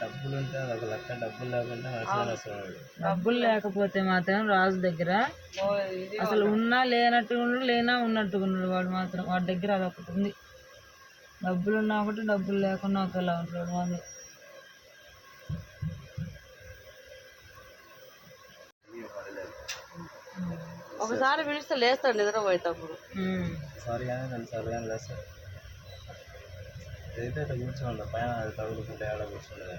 డబ్బులు ఉంటే ఒక లక్ష డబ్బులు డబ్బులు లేకపోతే మాత్రం రాజు దగ్గర అసలు ఉన్నా లేనట్టు ఉన్నాడు లేనా ఉన్నట్టుగా ఉన్నాడు వాడు మాత్రం. వాడి దగ్గర అదొకటి ఉంది. డబ్బులు ఉన్నా ఒకటి డబ్బులు లేకున్నా ఒకలా ఉంటాడు వాడు. ఒకసారి పిలిస్తే లేస్తాడు నిద్రపోయేటప్పుడు. సారీ కానీ రెండు సార్లు కానీ లేదు సార్ ఏదైతే ఇట్లా కూర్చోండి పైన అది తగులుకుంటే ఆడ కూర్చుండదు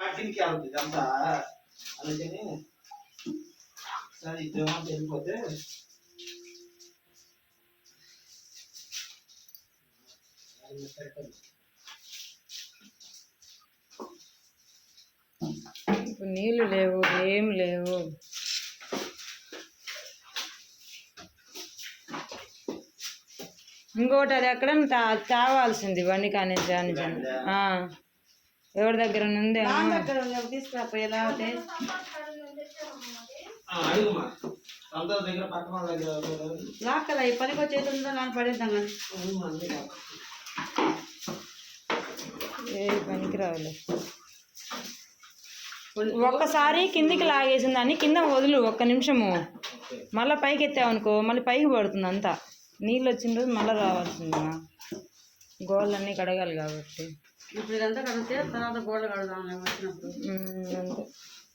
పార్టీకి అవుతుంది ఇదంతా అందుకని సరే ఇద్దరు వెళ్ళిపోతే ఇప్పుడు నీళ్ళు లేవు ఏం లేవు. ఇంకోటి అది ఎక్కడ తావాల్సింది బండి కానీ జాని జాని ఆ. ఎవరి దగ్గర ఉంది లాక్కల ఈ పనికి వచ్చేది ఉందో నాకు పడేద్దాం కానీ. ఏ పనికి రావులే. ఒక్కసారి కిందికి లాగేసిన దాన్ని కింద వదులు ఒక్క నిమిషము. మళ్ళీ పైకి ఎత్తావనుకో మళ్ళీ పైకి పడుతుంది అంతా నీళ్ళు వచ్చిన రోజు మళ్ళీ రావాల్సింది గోళ్ళన్నీ కడగాలి కాబట్టి. ఇప్పుడు ఇదంతా కడిగితే తర్వాత గోడలు కడదాం వచ్చినప్పుడు.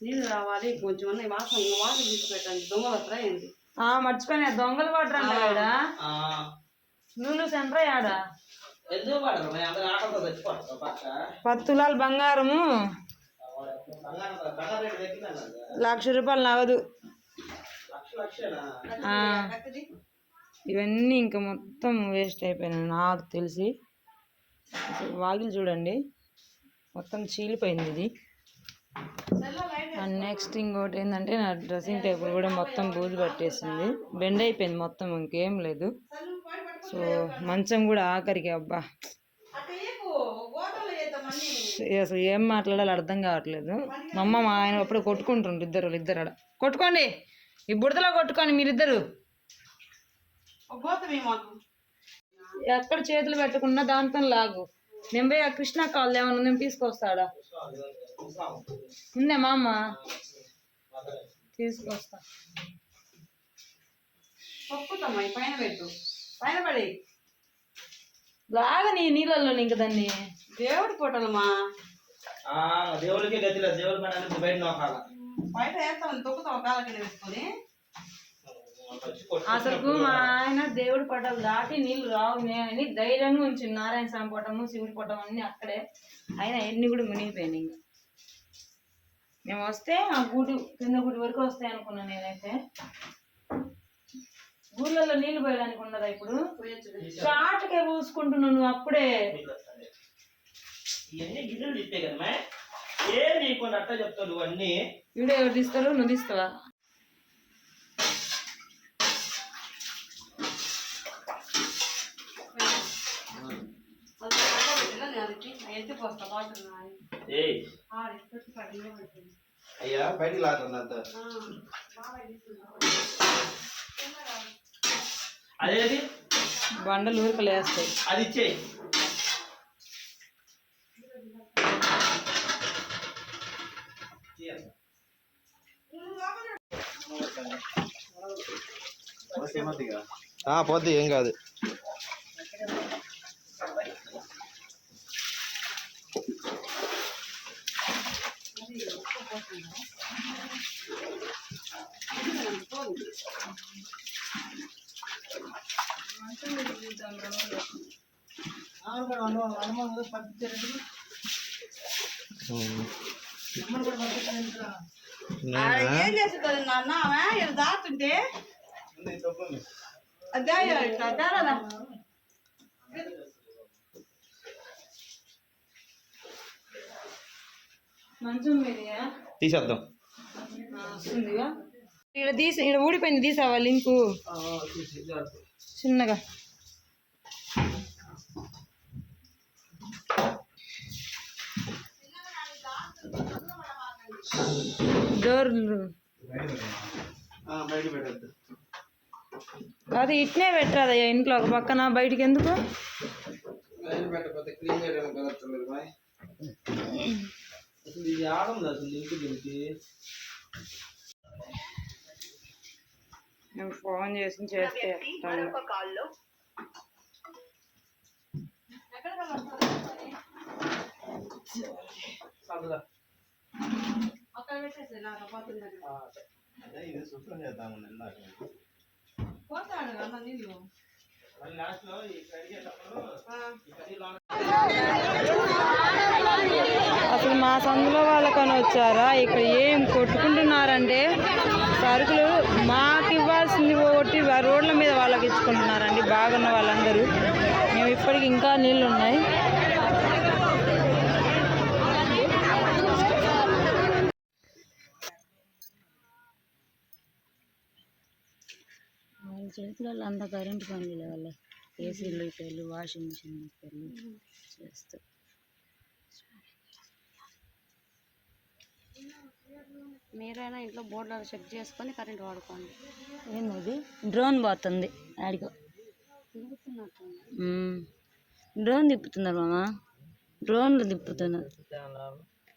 నీళ్ళు రావాలి కొంచెం అన్న వాసన వాసన తీసుకుపెట్టండి దొంగలు వస్తారా ఏంటి ఆ మర్చిపోయినా దొంగలు ఆడ ఆ, నువ్వు సెంటర్ ఆడ ఎందుకు పడరు? మరి అందరు ఆటలతో చచ్చిపోతారు పక్క. పది తులాలు బంగారము లక్ష రూపాయలు నగదు. లక్ష లక్షనా? ఆ, ఇవన్నీ ఇంకా మొత్తం వేస్ట్ అయిపోయినాయి నాకు తెలిసి. అసలు వాకిలి చూడండి. మొత్తం చీలిపోయింది ఇది. అండ్ నెక్స్ట్ ఇంకోటి ఏంటంటే నా డ్రెస్సింగ్ టేబుల్ కూడా మొత్తం బూజు పట్టేసింది. బెండ్ అయిపోయింది మొత్తం ఇంకేం లేదు. సో మంచం కూడా ఆఖరికి అబ్బా. అసలు ఏం మాట్లాడాలో అర్థం కావట్లేదు. మా అమ్మ మా ఆయన అప్పుడు కొట్టుకుంటుండ్రు ఇద్దరు ఇద్దరు ఆడ కొట్టుకోండి! ఈ బుడతలో కొట్టుకోండి మీరిద్దరు. ఎక్కడ చేతులు పెట్టకుండా దాంతో లాగు. నేను పోయి ఆ కృష్ణ కాళ్ళు ఏమన్నా ఉందేమో తీసుకొస్తాడా? ఉందే మా అమ్మ తీసుకొస్తా పైన పెట్టు. పైన పడి. లాగా నీ నీళ్ళల్లో ఇంక దాన్ని. దేవుడి ఫోటోలమ్మా. ఆ, దేవుడికి గతి లేదు దేవుడి పని బయట నోకాల బయట వేస్తామని తొక్కుతాం కాళ్ళ కింద వేసుకొని. అసలు మా ఆయన దేవుడి పటాలు దాటి నీళ్ళు రావు అని ధైర్యంగా ఉంచింది నారాయణ స్వామి పటము శివుడి పటం అన్ని అక్కడే. అయినా ఎన్ని కూడా మునిగిపోయినాయి ఇంకా. మేము వస్తే ఆ గుడి కింద గుడి వరకు వస్తాయి అనుకున్నాను నేనైతే. ఊర్లలో నీళ్ళు పోయడానికి ఉండదా ఇప్పుడు? చాటకే పూసుకుంటున్నావు నువ్వు అప్పుడే. ఇవన్నీ గిన్నెలు కదా. ఏం నీకుండా అట్ట చెప్తావు నువ్వు అన్నీ? ఎవరు తీస్తారు నువ్వు తీస్తావా? అయ్యా బయటికి లాగుతుంది అంత అదేది బండలు ఊరికలు వేస్తాయి అది ఇచ్చేయి పోద్ది ఏం కాదు ఏం చేస్తుంది నాన్న ఆమె ఇక్కడ దాటుంటే అదే ఇట్లా దారాదా మంచం మీదే తీసేద్దాం. వస్తుందిగా. ఇక్కడ తీసి ఇక్కడ ఊడిపోయింది తీసావా లింకు? చిన్నగా. డోర్లు. అది ఇట్నే పెట్టరాదయ్యా ఇంట్లో ఒక పక్కన బయటికి ఎందుకు ఇది ఆడంది అసలు లింక్ దీనికి? నేను ఫోన్ చేసి చేస్తే ఇది శుభ్రం చేద్దామని ఇందాక. పోతాడు అన్న నీళ్ళు. లాస్ట్లో ఈ కడిగేటప్పుడు ఈ కడిగిలో అసలు మా సందులో వాళ్ళకని వచ్చారా? ఇక్కడ ఏం కొట్టుకుంటున్నారంటే సరుకులు మాకు ఇవ్వాల్సింది ఒకటి రోడ్ల మీద వాళ్ళకి ఇచ్చుకుంటున్నారండి బాగున్న వాళ్ళందరూ. మేము ఇప్పటికి ఇంకా నీళ్ళు ఉన్నాయి వాళ్ళ చేతులలో అంత కరెంటు పనులు వాళ్ళ ఏసీలు పెళ్ళి వాషింగ్ మిషన్ పెళ్ళి చేస్తూ. మీరైనా ఇంట్లో బోర్డులో చెక్ చేసుకొని కరెంట్ వాడుకోండి. ఏంది డ్రోన్ పోతుంది. ఆడికో. డ్రోన్ తిప్పుతున్నారు మామ? డ్రోన్లు తిప్పుతున్నారు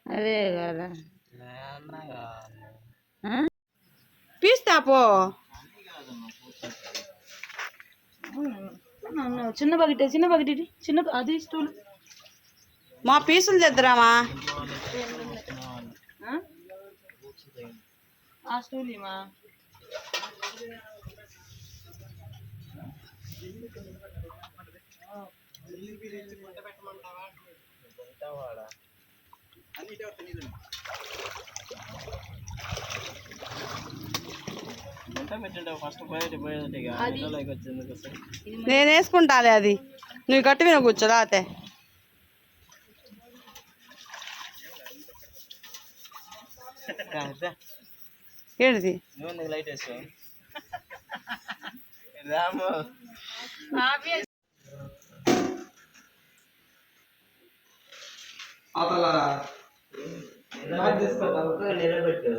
అదే కదా. ఆ? పీస్తా పో. అవును, చిన్న బకెట్ చిన్న బకెట్. చిన్న అది స్టూల్. మా పీసులు తెద్దురామా? ఆ స్టూల్ ఇమా నేను వేసుకుంటాలే అది. నువ్వు గట్టి మీద కూర్చో రాతే ఏంటిది లైట్ వేసావు రాము అవతల నిలబెట్టు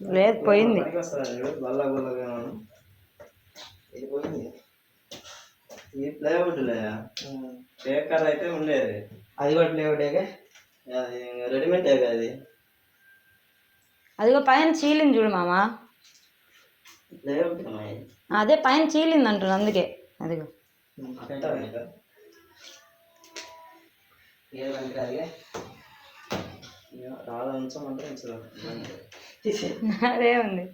లేదు పోయింది బల్ల బల్లగా ఇది పేకర్ అయితే ఉండేది. అది కూడా ప్లైవుడే అది రెడీమేడ్ అది. అదిగో పైన చీలింది చూడు మామ. ప్లైవుడ్ అదే పైన చీలింది అంటున్నా అందుకే. అదిగో. రాదా ఉంచమంటే ఉంచదా. అదే ఉంది.